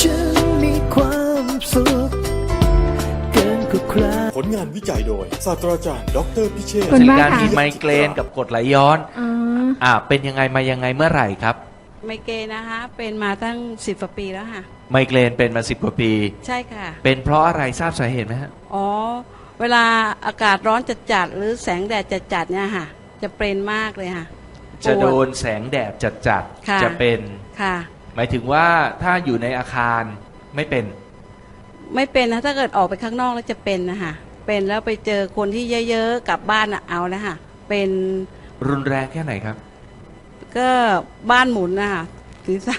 ฉันมีความสุขเกินกว่าใครผลงานวิจัยโดย ศาสตราจารย์ดออเตอร์พิเชษฐ์ คุณมีมากการค่ะมีไมเกรนกับกรดไหลย้อน อ๋อ อ่า เป็นยังไงมายังไงเมื่อไหร่ครับ ไมเกรนนะคะ เป็นมาตั้งสิบกว่าปีแล้วค่ะ ไมเกรนเป็นมาสิบกว่าปี ใช่ค่ะ เป็นเพราะอะไรทราบสาเหตุไหมฮะ อ๋อ เวลาอากาศร้อนจัดๆหรือแสงแดดจัดๆเนี่ยค่ะ จะเป็นมากเลยค่ะจะโดปว นแสงแดดจัดค่ะๆจะเป็น ค่ะ หมายถึงว่าถ้าอยู่ในอาคารไม่เป็น ไม่เป็นนะถ้าเกิดออกไปข้างนอกแล้วจะเป็นนะคะเป็นแล้วไปเจอคนที่เยอะๆกลับบ้านอะเอานะคะเป็นรุนแรงแค่ไหนครับ ก็บ้านหมุนนะคะศีรษะ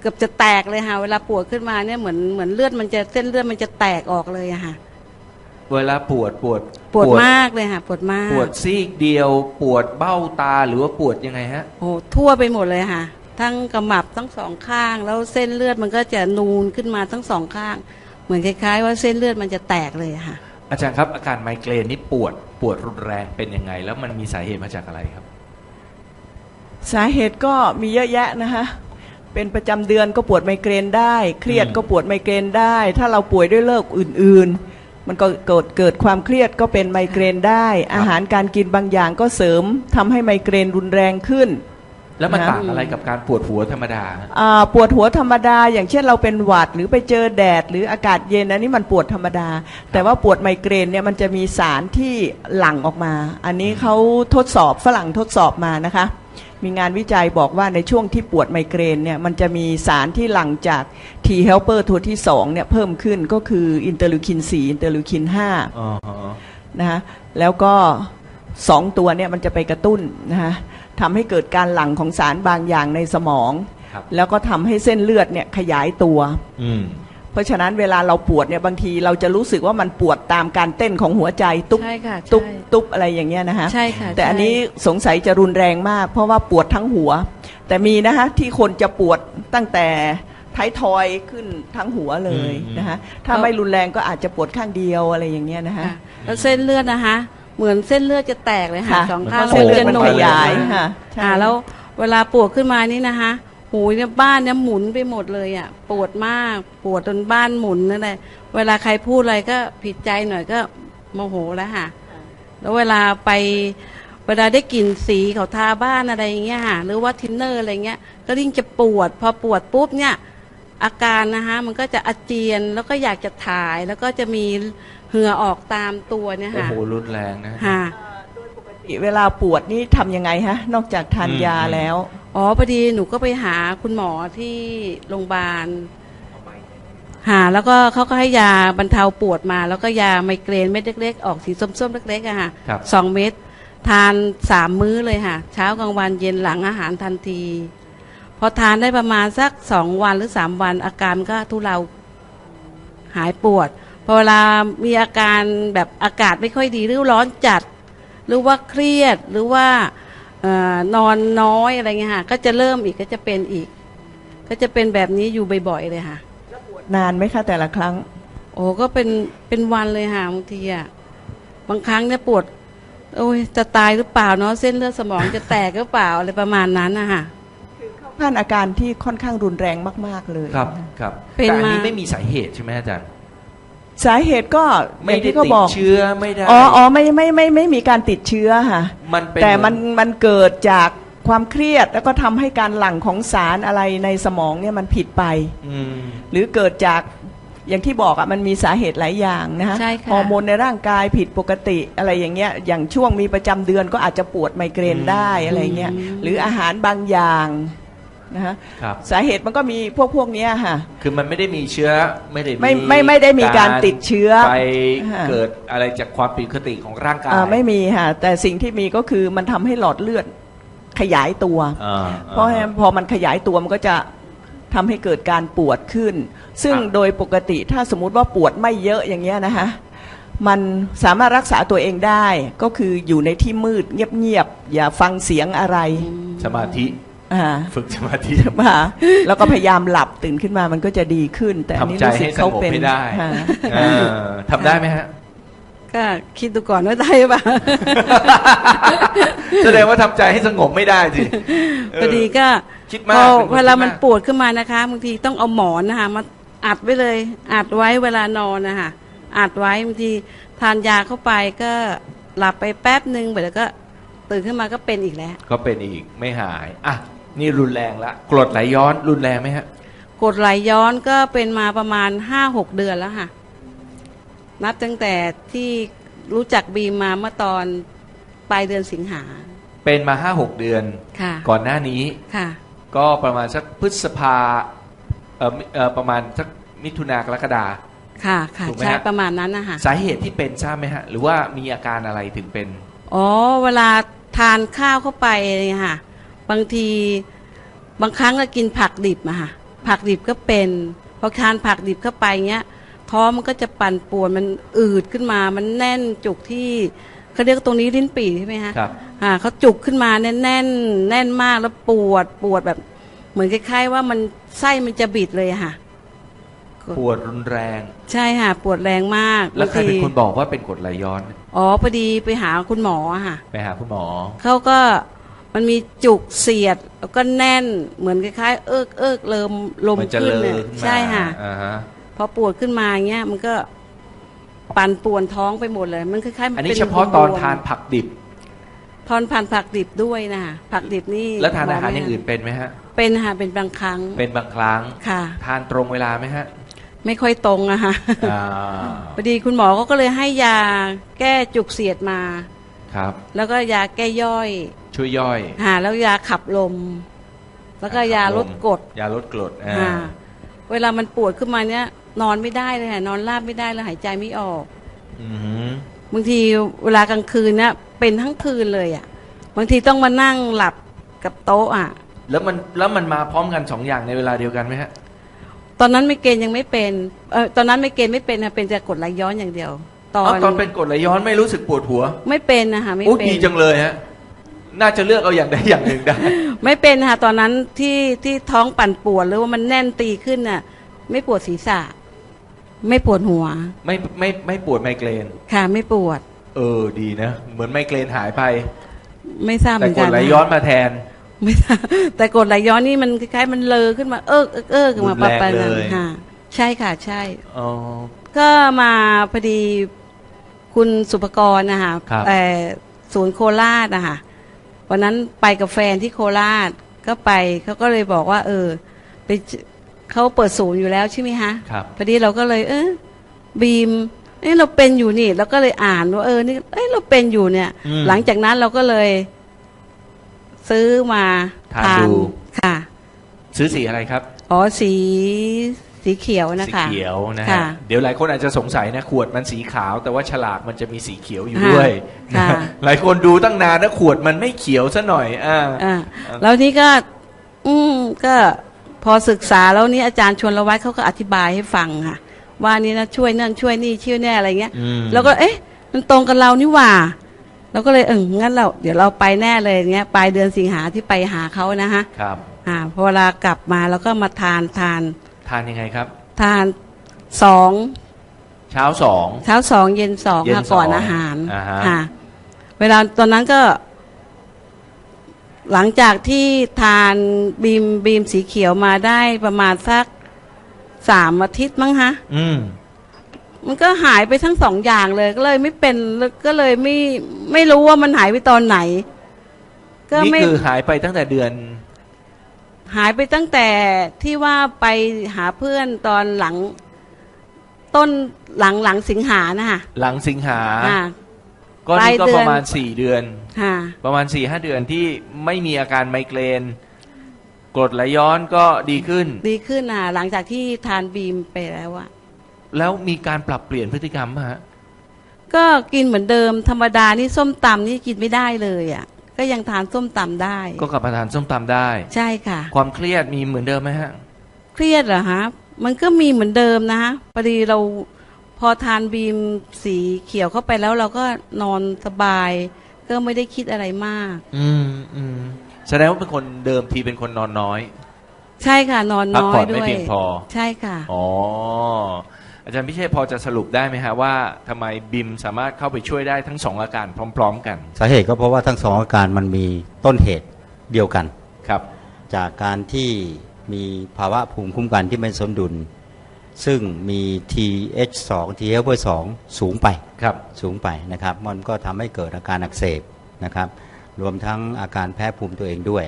เกือบจะแตกเลยค่ะ เวลาปวดขึ้นมาเนี่ยเหมือนเหมือนเลือดมันจะเส้นเลือดมันจะแตกออกเลยอะค่ะ เวลาปวดปวดปวดมากเลยค่ะปวดมาก ปวดซีกเดียว ปวดเบ้าตาหรือว่าปวดยังไงฮะโอ้ทั่วไปหมดเลยค่ะ ทั้งกระหมับทั้งสองข้าง แล้วเส้นเลือดมันก็จะนูนขึ้นมาทั้งสองข้าง เหมือนคล้าย ๆ ว่าเส้นเลือดมันจะแตกเลยอะค่ะ อาจารย์ครับอาการไมเกรนนี่ปวดปวดรุนแรงเป็นยังไง แล้วมันมีสาเหตุมาจากอะไรครับ สาเหตุก็มีเยอะแยะนะคะเป็นประจำเดือนก็ปวดไมเกรนได้ เครียดอืมก็ปวดไมเกรนได้ ถ้าเราป่วยด้วยโรคอื่น ๆ มันก็เกิดเกิดความเครียดก็เป็นไมเกรนได้ อาหารการกินบางอย่างก็เสริมทำให้ไมเกรนรุนแรงขึ้น แล้วมันนะต่างอะไรกับการปวดหัวธรรมดาฮะอ่าปวดหัวธรรมดา อย่างเช่นเราเป็นหวัดหรือไปเจอแดด หรืออากาศเย็นอันนี้มันปวดธรรมดา แต่ว่าปวดไมเกรนเนี่ยมันจะมีสารที่หลั่งออกมา อันนี้เขาทดสอบฝรั่งทดสอบมานะคะ มีงานวิจัยบอกว่าในช่วงที่ปวดไมเกรนเนี่ยมันจะมีสารที่หลั่งจาก T helper ตัวที่2เนี่ยเพิ่มขึ้นก็คืออินเตอร์ลูคิน 4 อินเตอร์ลูคิน 5 อ๋อฮะ นะคะแล้วก็สองตัวเนี่ยมันจะไปกระตุ้นนะคะ ทำให้เกิดการหลั่งของสารบางอย่างในสมอง ครับ แล้วก็ทำให้เส้นเลือดเนี่ยขยายตัว อืม เพราะฉะนั้นเวลาเราปวดเนี่ยบางทีเราจะรู้สึกว่ามันปวดตามการเต้นของหัวใจตุ๊บใช่ค่ะตุ๊บใช่ ตุ๊บอะไรอย่างเงี้ยนะคะใช่ค่ะแต่อันใช่นี้สงสัยจะรุนแรงมาก เพราะว่าปวดทั้งหัว แต่มีนะคะที่คนจะปวดตั้งแต่ท้ายทอยขึ้นทั้งหัวเลยอืม นะคะถ้าไม่รุนแรงก็อาจจะปวดข้างเดียวอะไรอย่างเงี้ยนะคะ ค่ะแล้วเส้นเลือดนะคะ เหมือนเส้นเลือดจะแตกเลยค่ะค่ะสองข้างเส้นเลือดมันจะขยายนูนค่ะใช่ อ่าแล้วเวลาปวดขึ้นมานี่นะคะหูเนี่ยบ้านเนี่ยหมุนไปหมดเลยอะปวดมากปวดจนบ้านหมุนนั่นแหละเวลาใครพูดอะไรก็ผิดใจหน่อยก็โมโหแล้วค่ะ แล้วเวลาไปเวลาได้กลิ่นสีเขาทาบ้านอะไรอย่างเงี้ยค่ะหรือว่าทินเนอร์อะไรเงี้ย ก็ยิ่งจะปวด พอปวดปุ๊บเนี่ย อาการนะคะมันก็จะอาเจียนแล้วก็อยากจะถ่ายแล้วก็จะมี เหงื่อออกตามตัวเนี่ยโอ้ค่ะโหรุนแรงนะ ค่ะ เวลาปวดนี่ทำยังไงฮะ นอกจากทานอืม ยาแล้ว อ๋อพอดีหนูก็ไปหาคุณหมอที่โรงพยาบาลหาแล้วก็เขาก็ให้ยาบรรเทาปวดมา แล้วก็ยาไมเกรนเม็ดเล็ก ๆ ออกสีส้มๆเล็กๆอะค่ะครับ สองเม็ดทานสามมื้อเลยค่ะ เช้ากลางวันเย็นหลังอาหารทันที พอทานได้ประมาณสักสองวันหรือสามวันอาการก็ทุเลาหายปวด พอเวลามีอาการแบบอากาศไม่ค่อยดีหรือร้อนจัด หรือว่าเครียดหรือว่าเอ่อนอนน้อยอะไรเงี้ยค่ะก็จะเริ่มอีกก็จะเป็นอีก ก็จะเป็นแบบนี้อยู่บ่อยๆเลยค่ะนานไหมคะแต่ละครั้ง โอ้ก็เป็นเป็นวันเลยค่ะบางทีอะบางครั้งเนี่ยปวด โอ้ยจะตายหรือเปล่าเนาะเส้นเลือดสมองจะแตกหรือเปล่าอะไรประมาณนั้นนะคะท่านอาการที่ค่อนข้างรุนแรงมาก ๆเลยครับครับเป็นแต่อันนี้มาไม่มีสาเหตุใช่ไหมอาจารย์ สาเหตุก็อไม่ย่างได้ที่เขาติดบอกเชื้อไม่ได้ อ๋ออ๋อไม่ไม่ไม่ไม่มีการติดเชื้อค่ะ มันเป็นแต่มันเหอมันเกิดจากความเครียดแล้วก็ทำให้การหลั่งของสารอะไรในสมองเนี่ยมันผิดไป อืม หรือเกิดจากอย่างที่บอกอะมันมีสาเหตุหลายอย่างนะฮะใช่ค่ะ ฮอร์โมนในร่างกายผิดปกติอะไรอย่างเงี้ยอย่างช่วงมีประจำเดือนก็อาจจะปวดไมเกรนได้อะไรเงี้ยหรืออาหารบางอย่าง นะฮะครับ สาเหตุมันก็มีพวกพวกเนี้ยค่ะ คือมันไม่ได้มีเชื้อไม่ได้ไม่ไม่ไม่ได้มีการติดเชื้อไปค่ะ เกิดอะไรจากความผิดปกติของร่างกายอ่าไม่มีค่ะ แต่สิ่งที่มีก็คือมันทำให้หลอดเลือดขยายตัว อ่า เพราะฉะนั้นพอมันขยายตัวมันก็จะทำให้เกิดการปวดขึ้น ซึ่งโดยปกติถ้าสมมุติว่าปวดไม่เยอะอย่างเงี้ยนะคะมันสามารถรักษาตัวเองได้ก็คืออยู่ในที่มืดเงียบๆอย่าฟังเสียงอะไร สมาธิ อ่าฝึกสมาธิ มาแล้วก็พยายามหลับตื่นขึ้นมามันก็จะดีขึ้น แต่อันนี้ทำใจรู้สึกให้สเขางบเป็นให้ได้ค่ะเออทำได้ไหมฮะ ก็คิดดูก่อนว่าได้หรือเปล่าแสดงว่าทำใจให้สงบไม่ได้สิพอดีก็คิดมากพอเป็นคนเวลาคิดมากมันปวดขึ้นมานะคะบางทีต้องเอาหมอนนะคะมาอัดไว้เลย อัดไว้เวลานอนนะคะอัดไว้บางทีทานยาเข้าไปก็หลับไปแป๊บหนึ่งเดี๋ยวก็ตื่นขึ้นมาก็เป็นอีกแล้ว ก็เป็นอีกไม่หาย อะ นี่รุนแรงละกรดไหลย้อนรุนแรงไหมฮะกดไหลย้อนก็เป็นมาประมาณห้าหกเดือนแล้วค่ะ นับตั้งแต่ที่รู้จักบีมมาเมื่อตอนปลายเดือนสิงหา เป็นมาห้าหกเดือน ค่ะ ก่อนหน้านี้ค่ะ ก็ประมาณสักพฤษภาเอ่อมิเอ่อประมาณสักมิถุนากรกฎาค่ะค่ะถูกไหมใช่ฮะประมาณนั้นนะคะสาเหตุที่เป็นทราบไหมฮะ หรือว่ามีอาการอะไรถึงเป็น อ๋อ เวลาทานข้าวเข้าไปเนี่ยค่ะ บางทีบางครั้งก็กินผักดิบอะค่ะผักดิบก็เป็นพอทานผักดิบเข้าไปเงี้ยท้องมันก็จะปั่นป่วนมันอืดขึ้นมา มันแน่นจุกที่เขาเรียกว่าตรงนี้ลิ้นปี่ใช่ไหมคะครับอ่าเขาจุกขึ้นมาแน่นแน่นแน่นมากแล้วปวดปวดแบบ เหมือนคล้ายๆว่ามันไส้มันจะบิดเลยอะค่ะ ปวดรุนแรง ใช่ค่ะ ปวดแรงมากแล้วใครเป็นบางทีคนบอกว่าเป็นกรดไหลย้อน อ๋อพอดีไปหาคุณหมออะค่ะ ไปหาคุณหมอเขาก็ มันมีจุกเสียดแล้วก็แน่นเหมือนคล้ายๆ เอิกเอิกเลิมลมมันจะขึ้นเลเนี่ยอะขึ้นมาใช่ค่ะ อ่าฮะ พอปวดขึ้นมาอย่างเงี้ยมันก็ปั่นป่วนท้องไปหมดเลย มันคล้ายๆมัอันนนี้เป็นเฉพาะตอนบวมๆทานผักดิบ ทอนผ่านผักดิบด้วยนะผักดิบนี่แล้วทานอาหารบกอไม่ย่างอื่นเป็นไหมฮะ เป็นค่ะเป็นบางครั้งเป็นบางครั้ง ค่ะ ทานตรงเวลาไหมฮะไม่ค่อยตรงอะค่ะอ่าพอดีคุณหมอเขาก็เลยให้ยาแก้จุกเสียดมา ครับ แล้วก็ยาแก้ย่อย ช่วยย่อยหาแล้วยาขับลม แล้วก็ยาลดกรดยาลดกรดอ่าค่ะเวลามันปวดขึ้นมาเนี้ยนอนไม่ได้เลยค่ะนอนราบไม่ได้เลยหายใจไม่ออก อือหือบางทีเวลากลางคืนเนี่ยเป็นทั้งคืนเลยอะ บางทีต้องมานั่งหลับกับโต๊ะอะ แล้วมันแล้วมันมาพร้อมกันสองอย่างในเวลาเดียวกันไหมฮะ ตอนนั้นไม่เกณฑ์ยังไม่เป็นเออตอนนั้นไม่เกณฑ์ไม่เป็นค่ะเป็นแต่กดไหลย้อนอย่างเดียว ตออ๋อนตอนเป็นกรดไหลย้อนไม่รู้สึกปวดหัวไม่เป็นนะคะไม่โอ้เป็น ดีจังเลยฮะ น่าจะเลือกเอาอย่างใดอย่างหนึ่งได้ ไม่เป็นค่ะตอนนั้นที่ที่ท้องปั่นปวดหรือว่ามันแน่นตีขึ้นน่ะ ไม่ปวดศีรษะ ไม่ปวดหัว ไม่ไม่ไม่ปวดไมเกรน ค่ะ ไม่ปวด เออดีนะ เหมือนไมเกรนหายไป ไม่ทราบเหแต่มือนกรกัดนไหลนะคะย้อนมาแทน ไม่ทราบแต่กรดไหลย้อนนี่มันคล้ายๆมันเลอขึ้นมาเอิกเอิกเอิกขึ้นมารุนแรงปะๆเลย ค่ะ ใช่ค่ะ ใช่ อ๋อ ก็มาพอดีคุณสุภกรนะคะครับ แต่ศูนย์โคราชนะคะ วันนั้นไปกับแฟนที่โคราชก็ไปเขาก็เลยบอกว่า เออ ไปเจเขาเปิดศูนย์อยู่แล้วใช่ไหมคะครับ พอดีเราก็เลย เออบีมเอ้เราเป็นอยู่นี่เราก็เลยอ่านว่าเออนี่เอ้ยเราเป็นอยู่เนี่ย อืมหลังจากนั้นเราก็เลย ซื้อมาทานดู ค่ะ ซื้อสีอะไรครับ อ๋อสี สีเขียวนะสีคะ เขียวนะฮะค่ะเดี๋ยวหลายคนอาจจะสงสัยนะขวดมันสีขาว แต่ว่าฉลากมันจะมีสีเขียวอยู่ค่ะด้วยค่ะนะหลายคนดูตั้งนานนะขวดมันไม่เขียวซะหน่อยอ่า อ่าแล้วนี่ก็ อืมก็พอศึกษาแล้วนี่อาจารย์ชวนเราไว้เขาก็อธิบายให้ฟังค่ะ ว่านี่นะช่วยนั่นช่วยนี่ช่วยแน่อะไรเงี้ย อืม แล้วก็เอ๊ะ มันตรงกับเรานี่หว่าเราก็เลยเอองั้นเรา เดี๋ยวเราไปแน่เลยเงี้ยปลายเดือนสิงหาที่ไปหาเขานะฮะ ครับ อ่าพอเวลากลับมาแล้วก็มาทานทาน ทานยังไงครับ ทานสองเช้าสอง เช้าสองเย็นสองเย็นค่ะก่อนสองอาหารอ่าฮะ ค่ะเวลาตอนนั้นก็ หลังจากที่ทานบีมบีมสีเขียวมาได้ประมาณสักสามอาทิตย์มั้งฮะ อืม มันก็หายไปทั้งสองอย่างเลย ก็เลยไม่เป็นก็เลยไม่ไม่รู้ว่ามันหายไปตอนไหน ก็นี่ไม่คือหายไปตั้งแต่เดือน หายไปตั้งแต่ที่ว่าไปหาเพื่อนตอนหลังต้นหลังหลังสิงหานะคะหลังสิงหา อ่า ก็นี่ก็ปลายเดือน ประมาณสี่เดือน ค่ะ ประมาณสี่ห้าเดือนที่ไม่มีอาการไมเกรนกรดไหลย้อนก็ดีขึ้น ดีขึ้นอะ หลังจากที่ทานบีมไปแล้วอะแล้วมีการปรับเปลี่ยนพฤติกรรมไหมฮะก็กินเหมือนเดิมธรรมดานี่ส้มตำนี่กินไม่ได้เลยอะ ก็ยังทานส้มตำได้ ก็กลับมาทานส้มตำได้ ใช่ค่ะ ความเครียดมีเหมือนเดิมไหมฮะ เครียดเหรอฮะ มันก็มีเหมือนเดิมนะฮะพอดีเราพอทานบีมสีเขียวเข้าไปแล้วเราก็นอนสบาย ก็ไม่ได้คิดอะไรมาก อืมอืมแสดงว่าเป็นคนเดิมทีเป็นคนนอนน้อย ใช่ค่ะ นอนพักน้อผ่อยนด้ไม่วย เพียงพอ ใช่ค่ะ อ๋อ อาจารย์พิเชษพอจะสรุปได้ไหมฮะว่าทำไมบิมสามารถเข้าไปช่วยได้ทั้งสองอาการพร้อม ๆ กัน สาเหตุก็เพราะว่าทั้งสองอาการมันมีต้นเหตุเดียวกัน ครับ จากการที่มีภาวะภูมิคุ้มกันที่ไม่สมดุล ซึ่งมี TH2 T helper 2สูงไปครับ สูงไปนะครับ มันก็ทำให้เกิดอาการอักเสบนะครับ รวมทั้งอาการแพ้ภูมิตัวเองด้วย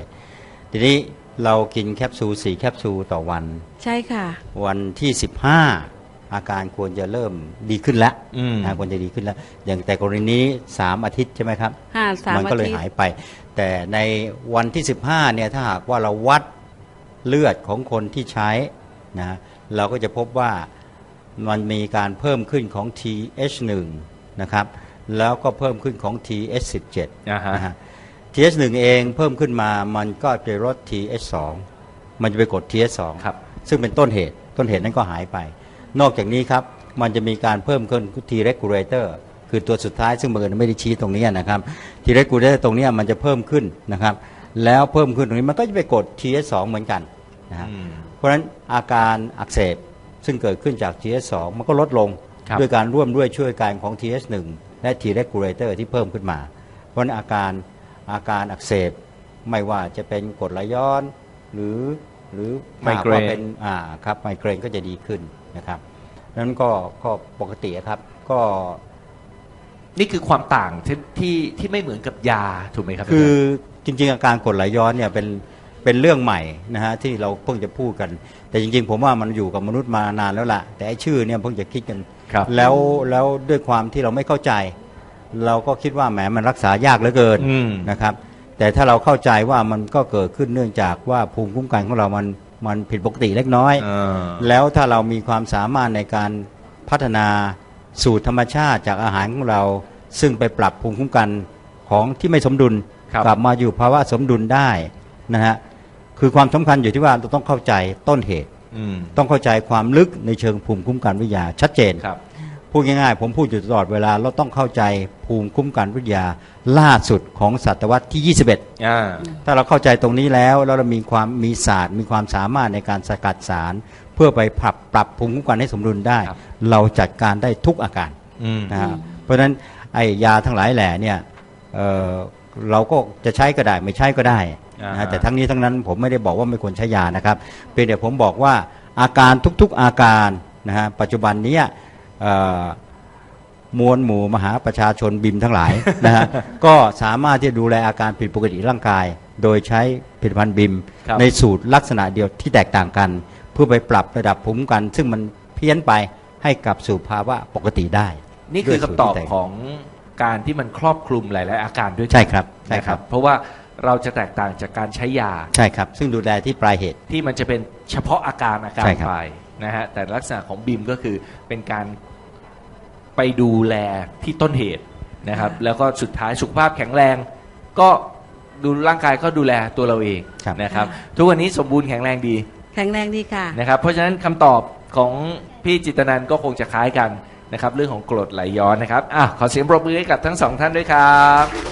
ทีนี้เรากินแคปซูล4แคปซูลต่อวัน ใช่ค่ะ วันที่ 15 อาการควรจะเริ่มดีขึ้นแล้วอืม นะควรจะดีขึ้นแล้ว อย่างแต่กรณีนี้ 3 อาทิตย์ใช่ไหมครับ ห้าสามมันก็เลยอาทิตย์หายไป แต่ในวันที่ 15เนี่ยถ้าหากว่าเราวัดเลือดของคนที่ใช้นะเราก็จะพบว่ามันมีการเพิ่มขึ้นของ TH1 นะครับแล้วก็เพิ่มขึ้นของ TH17 อ่าฮะ นะฮะ TH1 เองเพิ่มขึ้นมามันก็ไปลด TH2 มันจะไปกด TH2 ครับ ซึ่งเป็นต้นเหตุต้นเหตุนั้นก็หายไป นอกจากนี้ครับ มันจะมีการเพิ่มขึ้น T regulator คือตัวสุดท้ายซึ่งบังเอิญไม่ได้ชี้ตรงนี้นะครับ T regulator ตรงเนี้ยมันจะเพิ่มขึ้นนะครับ แล้วเพิ่มขึ้นตรงนี้มันก็จะไปกด TH2 เหมือนกันนะฮะอืมเพราะฉะนั้นอาการอักเสบซึ่งเกิดขึ้นจาก TH2 มันก็ลดลงครับด้วยการร่วมด้วยช่วยกันของ TH1 และ T regulator ที่เพิ่มขึ้นมา เพราะฉะนั้นอาการอาการอักเสบไม่ว่าจะเป็นกรดไหลย้อน หรือหรือไมเกรนหากว่าเป็นอ่าครับไมเกรนก็จะดีขึ้น นะครับนั้นก็ก็ปกติครับ ก็นี่คือความต่างที่ที่ที่ไม่เหมือนกับยาถูกไหมครับคืออาจารย์จริงๆอาการกรดไหลย้อนเนี่ยเป็นเป็นเรื่องใหม่นะฮะที่เราเพิ่งจะพูดกัน แต่จริง ๆ ผมว่ามันอยู่กับมนุษย์มานานแล้วล่ะ แต่ไอ้ชื่อเนี่ยเพิ่งจะคิดกัน ครับ แล้วแล้วด้วยความที่เราไม่เข้าใจ เราก็คิดว่าแหมมันรักษายากเหลือเกิน อืม นะครับแต่ถ้าเราเข้าใจว่ามันก็เกิดขึ้นเนื่องจากว่าภูมิคุ้มกันของเรามัน มันผิดปกติเล็กน้อยเออแล้วถ้าเรามีความสามารถในการพัฒนาสูตรธรรมชาติจากอาหารของเรา ซึ่งไปปรับภูมิคุ้มกันของที่ไม่สมดุลครับกลับมาอยู่ภาวะสมดุลได้นะฮะคือความสำคัญอยู่ที่ว่าเราต้องเข้าใจต้นเหตุอืมต้องเข้าใจความลึกในเชิงภูมิคุ้มกันวิทยาชัดเจนครับ พูดง่ายๆ ผมพูดอยู่ตลอดเวลาเราต้องเข้าใจภูมิคุ้มกันวิทยาล่าสุดของศตวรรษที่ 21 อ่า ถ้าเราเข้าใจตรงนี้แล้วแล้วเรามีความมีศาสตร์ มีความสามารถในการสกัดสาร เพื่อไปปรับปรับภูมิคุ้มกันให้สมดุลได้ ครับ เราจัดการได้ทุกอาการอืม นะฮะเพราะฉะนั้นไอ้ยาทั้งหลายแหล่เนี่ยเอ่อเราก็จะใช้ก็ได้ไม่ใช้ก็ได้นะฮะแต่ทั้งนี้ทั้งนั้นผมไม่ได้บอกว่าไม่ควรใช้ยานะครับเพียงแต่ผมบอกว่าอาการทุกๆอาการนะฮะปัจจุบันเนี้ยเอ่อ มวลหมู่มหาประชาชนบิมทั้งหลายนะฮะ ก็สามารถที่จะดูแลอาการผิดปกติร่างกาย โดยใช้ผลิตภัณฑ์บิม ครับ ในสูตรลักษณะเดียวที่แตกต่างกัน เพื่อไปปรับระดับภูมิคุ้มกัน ซึ่งมันเพี้ยนไปให้กลับสู่ภาวะปกติได้นี่คือด้วยสูรคำตอบที่แกของการที่มันครอบคลุมหลาย ๆ อาการด้วยกันใช่ครับใช่นะคครัรับบเพราะว่าเราจะแตกต่างจากการใช้ยา ใช่ครับ ซึ่งดูแลที่ปลายเหตุ ที่มันจะเป็นเฉพาะอาการอาการใช่ครับ ไป นะฮะแต่ลักษณะของบิมก็คือเป็นการไปดูแลที่ต้นเหตุนะครับ แล้วก็สุดท้ายสุขภาพแข็งแรงก็ดูร่างกายก็ดูแลตัวเราเองครับ นะครับ ทุกวันนี้สมบูรณ์แข็งแรงดีแข็งแรงดีค่ะ นะครับ เพราะฉะนั้นคำตอบของพี่จิตรนันท์ก็คงจะคล้ายกันนะครับ เรื่องของกรดไหลย้อนนะครับอะขอเสียงปรบมือให้กับทั้งสองท่านด้วยครับ